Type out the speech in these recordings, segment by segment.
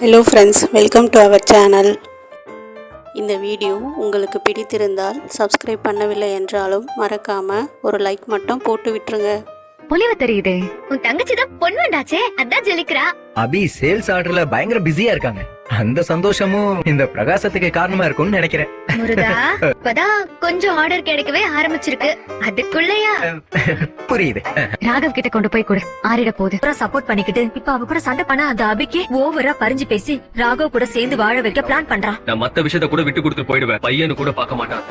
Hello friends welcome to our channel இந்த video உங்களுக்கு பிடித்திருந்தால் சப்ஸ்கிரைப் பண்ணவில்லை என்றாலும் மறக்காமல் ஒரு லைக் மட்டும் போட்டு விட்டுருங்க. பொலிவு தெரியுதே உன் தங்கச்சி தான் பொண்ணு வேண்டாச்சே அதான் ஜெலிக்கிறா. அபி சேல்ஸ் ஆர்டர்ல பயங்கர பிஸியா இருக்காங்க. அந்த சந்தோஷமும் இந்த பிரகாசத்துக்கு காரணமா இருக்கும்னு நினைக்கிறேன். முருகா இப்பதான் கொஞ்சம் ஆர்டர் கிடைக்கவே ஆரம்பிச்சிருக்கு. அதுக்குள்ளயா? புரியுது. ராகவ் கிட்ட கொண்டு போய் கொடு. ஆறிட போகுது. அப்புறம் சப்போர்ட் பண்ணிக்கிட்டு இப்ப அவ கூட சண்டை பண்ண அந்த அபிக்கு ஓவரா பறிஞ்சு பேசி ராகவ் கூட சேர்ந்து வாழ வைக்க பிளான் பண்றான் நான் மத்த விஷயத்த கூட விட்டு கொடுத்து போயிடுவேன். பையனு கூட பார்க்க மாட்டான்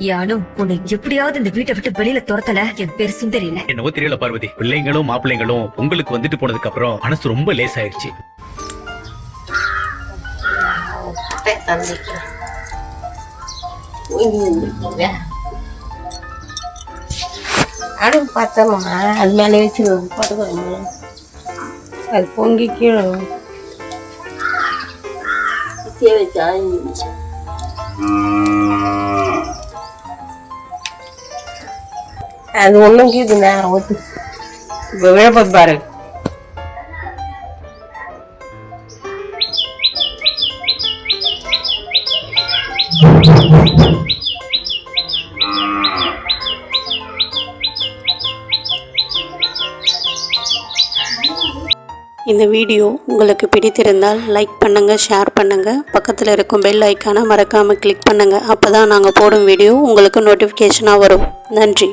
யானு உன்னை எப்படியாவது இந்த வீட்டை விட்டு வெளியில துரத்தல? என் பேர் சுந்தரி இல்ல. என்னவோ தெரியல பார்வதி. பிள்ளைங்களும் மாப்பிள்ளைங்களும் உங்களுக்கு வந்துட்டு போனதுக்கு அப்புறம் மனசு ரொம்ப லேசாயிருச்சு அடுப்பு பார்த்தோம்மா அது மேலே வச்சு போட்டுக்கணும் அது பொங்கி கீழே வச்சா அது ஒன்றும் கீது நேரம் ஊத்து இப்போ விழப்பது இந்த வீடியோ உங்களுக்கு பிடித்திருந்தால் லைக் பண்ணுங்கள் ஷேர் பண்ணுங்கள் பக்கத்தில் இருக்கும் பெல் ஐக்கானை மறக்காமல் கிளிக் பண்ணுங்கள் அப்போ தான் நாங்கள் போடும் வீடியோ உங்களுக்கு நோட்டிஃபிகேஷனாக வரும். நன்றி.